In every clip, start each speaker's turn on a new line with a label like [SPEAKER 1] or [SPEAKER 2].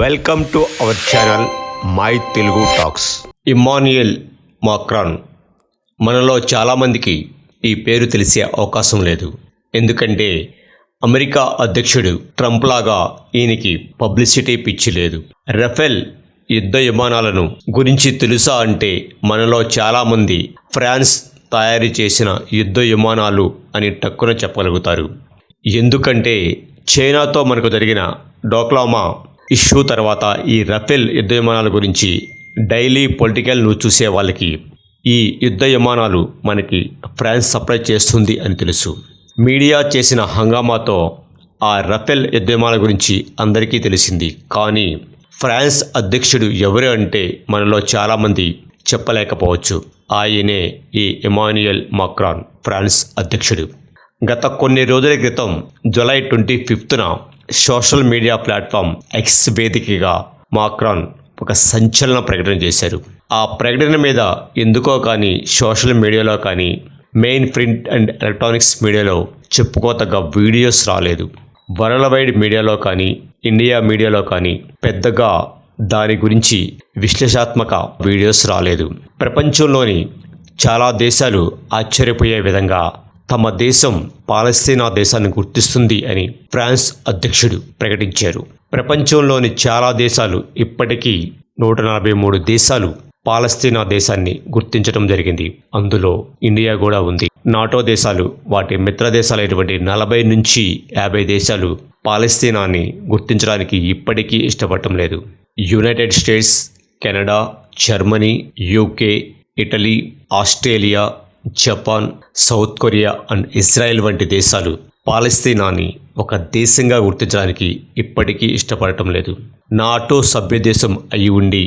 [SPEAKER 1] Welcome to our channel my Telugu talks Emmanuel Macron మనలో చాలామందికి ఈ పేరు తెలిసే అవకాశం లేదు. ఎందుకంటే అమెరికా అధ్యక్షుడు ట్రంప్ లాగా ఈయనకి పబ్లిసిటీ పిచ్చి లేదు. రఫెల్ యుద్ధ విమానాలను గురించి తెలుసా అంటే మనలో చాలామంది ఫ్రాన్స్ తయారు చేసిన యుద్ధ విమానాలు అని టక్కున చెప్పగలుగుతారు. ఎందుకంటే చైనాతో మనకు జరిగిన డోక్లామా ఇష్యూ తర్వాత ఈ రఫేల్ యుద్ధ విమానాల గురించి డైలీ పొలిటికల్ న్యూస్ చూసే వాళ్ళకి ఈ యుద్ధ విమానాలు మనకి ఫ్రాన్స్ సప్లై చేస్తుంది అని తెలుసు. మీడియా చేసిన హంగామాతో ఆ రఫేల్ యుద్ధ విమానాల గురించి అందరికీ తెలిసింది. కానీ ఫ్రాన్స్ అధ్యక్షుడు ఎవరు అంటే మనలో చాలామంది చెప్పలేకపోవచ్చు. ఆయనే ఈ ఎమాన్యుయల్ మాక్రాన్ ఫ్రాన్స్ అధ్యక్షుడు. గత కొన్ని రోజుల క్రితం జూలై ట్వంటీ ఫిఫ్త్న సోషల్ మీడియా ప్లాట్ఫామ్ ఎక్స్ వేదికగా మాక్రాన్ ఒక సంచలన ప్రకటన చేశారు. ఆ ప్రకటన మీద ఎందుకో కానీ సోషల్ మీడియాలో కానీ మెయిన్ ప్రింట్ అండ్ ఎలక్ట్రానిక్స్ మీడియాలో చెప్పుకోతగ్గ వీడియోస్ రాలేదు. వరల్డ్ వైడ్ మీడియాలో కానీ ఇండియా మీడియాలో కానీ పెద్దగా దాని గురించి విశ్లేషాత్మక వీడియోస్ రాలేదు. ప్రపంచంలోని చాలా దేశాలు ఆశ్చర్యపోయే విధంగా తమ దేశం పాలస్తీనా దేశాన్ని గుర్తిస్తుంది అని ఫ్రాన్స్ అధ్యక్షుడు ప్రకటించారు. ప్రపంచంలోని చాలా దేశాలు ఇప్పటికీ నూట నలభై మూడు దేశాలు పాలస్తీనా దేశాన్ని గుర్తించడం జరిగింది. అందులో ఇండియా కూడా ఉంది. నాటో దేశాలు వాటి మిత్ర దేశాలైనటువంటి నలభై నుంచి యాభై దేశాలు పాలస్తీనాన్ని గుర్తించడానికి ఇప్పటికీ ఇష్టపడటం లేదు. United States Canada Germany UK Italy Australia Japan South Korea and Israel వంటి దేశాలు పాలస్తీనాని ఒక దేశంగా గుర్తించడానికి ఇప్పటికీ ఇష్టపడటం లేదు. నాటో సభ్యదేశం అయి ఉండి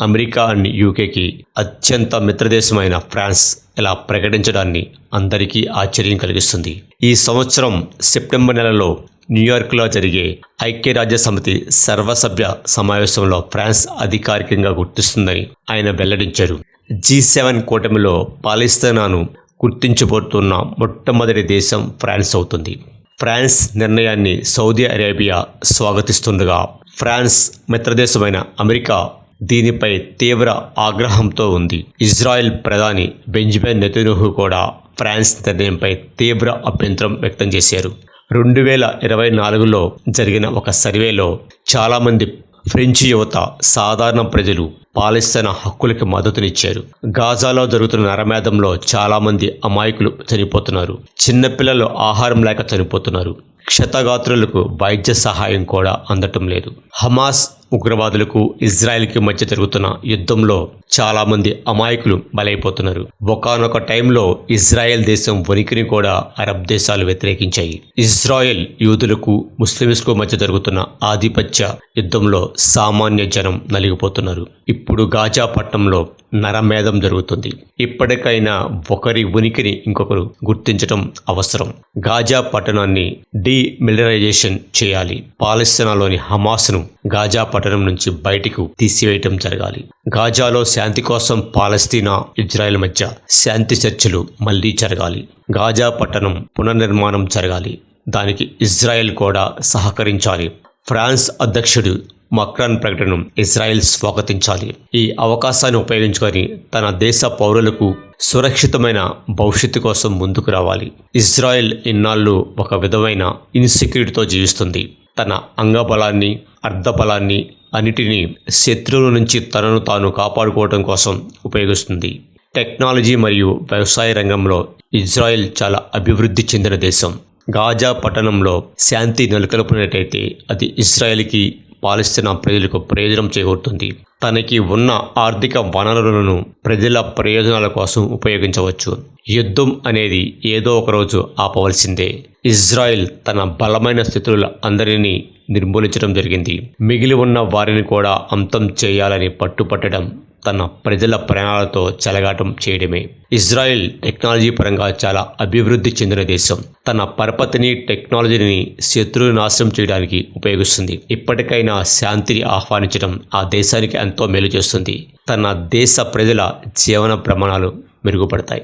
[SPEAKER 1] అమెరికా అండ్ యూకేకి అత్యంత మిత్రదేశమైన ఫ్రాన్స్ ఇలా ప్రకటించడాన్ని అందరికీ ఆశ్చర్యం కలిగిస్తుంది. ఈ సంవత్సరం సెప్టెంబర్ నెలలో న్యూయార్క్లో జరిగే ఐక్యరాజ్య సమితి సర్వసభ్య సమావేశంలో ఫ్రాన్స్ అధికారికంగా గుర్తిస్తుందని ఆయన వెల్లడించారు. జీ సెవెన్ కూటమిలో పాలిస్తీనాను గుర్తించబోతున్న మొట్టమొదటి దేశం ఫ్రాన్స్ అవుతుంది. ఫ్రాన్స్ నిర్ణయాన్ని సౌదీ అరేబియా స్వాగతిస్తుండగా ఫ్రాన్స్ మిత్రదేశమైన అమెరికా దీనిపై తీవ్ర ఆగ్రహంతో ఉంది. ఇజ్రాయెల్ ప్రధాని బెంజమిన్ నెతన్యాహు కూడా ఫ్రాన్స్ నిర్ణయంపై తీవ్ర అభ్యంతరం వ్యక్తం చేశారు. రెండు వేల ఇరవై నాలుగులో జరిగిన ఒక సర్వేలో చాలామంది ఫ్రెంచ్ యువత సాధారణ ప్రజలు పాలస్తీనా హక్కులకి మద్దతునిచ్చారు. గాజాలో జరుగుతున్న నరమేధంలో చాలామంది అమాయకులు చనిపోతున్నారు. చిన్నపిల్లలు ఆహారం లేక చనిపోతున్నారు. క్షతగాత్రులకు వైద్య సహాయం కూడా అందటం లేదు. హమాస్ ఉగ్రవాదులకు ఇజ్రాయెల్కి మధ్య జరుగుతున్న యుద్ధంలో చాలామంది అమాయకులు బలైపోతున్నారు. ఒకనొక టైంలో ఇజ్రాయెల్ దేశం ఉనికిని కూడా అరబ్ దేశాలు వ్యతిరేకించాయి. ఇజ్రాయెల్ యూదులకు ముస్లిమ్స్కు మధ్య జరుగుతున్న ఆధిపత్య యుద్ధంలో సామాన్య జనం నలిగిపోతున్నారు. ఇప్పుడు గాజా పట్టణంలో నరమేధం జరుగుతుంది. ఇప్పటికైనా ఒకరి ఉనికిని ఇంకొకరు గుర్తించడం అవసరం. గాజా పట్టణాన్ని డీమిలిటరైజేషన్ చేయాలి. పాలస్తీనాలోని హమాస్ను గాజా పట్టణం నుంచి బయటకు తీసివేయటం జరగాలి. గాజాలో శాంతి కోసం పాలస్తీనా ఇజ్రాయెల్ మధ్య శాంతి చర్చలు మళ్ళీ జరగాలి. గాజా పట్టణం పునర్నిర్మాణం జరగాలి. దానికి ఇజ్రాయెల్ కూడా సహకరించాలి. ఫ్రాన్స్ అధ్యక్షుడు మక్రాన్ ప్రకటన ఇజ్రాయెల్ స్వాగతించాలి. ఈ అవకాశాన్ని ఉపయోగించుకొని తన దేశ పౌరులకు సురక్షితమైన భవిష్యత్తు కోసం ముందుకు రావాలి. ఇజ్రాయెల్ ఇన్నాళ్ళు ఒక విధమైన ఇన్సెక్యూరిటీతో జీవిస్తుంది. తన అంగబలాన్ని అర్ధబలాన్ని అన్నిటినీ శత్రువుల నుంచి తనను తాను కాపాడుకోవడం కోసం ఉపయోగిస్తుంది. టెక్నాలజీ మరియు వ్యవసాయ రంగంలో ఇజ్రాయెల్ చాలా అభివృద్ధి చెందిన దేశం. గాజా పట్టణంలో శాంతి నెలకొల్పినట్టయితే అది ఇజ్రాయెల్కి పాలిస్తున్న ప్రజలకు ప్రయోజనం చేకూరుతుంది. తనకి ఉన్న ఆర్థిక వనరులను ప్రజల ప్రయోజనాల కోసం ఉపయోగించవచ్చు. యుద్ధం అనేది ఏదో ఒక రోజు ఆపవలసిందే. ఇజ్రాయెల్ తన బలమైన స్థితులు అందరినీ నిర్మూలించడం జరిగింది. మిగిలి ఉన్న వారిని కూడా అంతం చేయాలని పట్టుపట్టడం తన ప్రజల ప్రాణాలతో చెలగాటం చేయడమే. ఇజ్రాయెల్ టెక్నాలజీ పరంగా చాలా అభివృద్ధి చెందిన దేశం. తన పరపతిని టెక్నాలజీని శత్రువులు నాశనం చేయడానికి ఉపయోగిస్తుంది. ఇప్పటికైనా శాంతిని ఆహ్వానించడం ఆ దేశానికి ఎంతో మేలు చేస్తుంది. తన దేశ ప్రజల జీవన ప్రమాణాలు మెరుగుపడతాయి.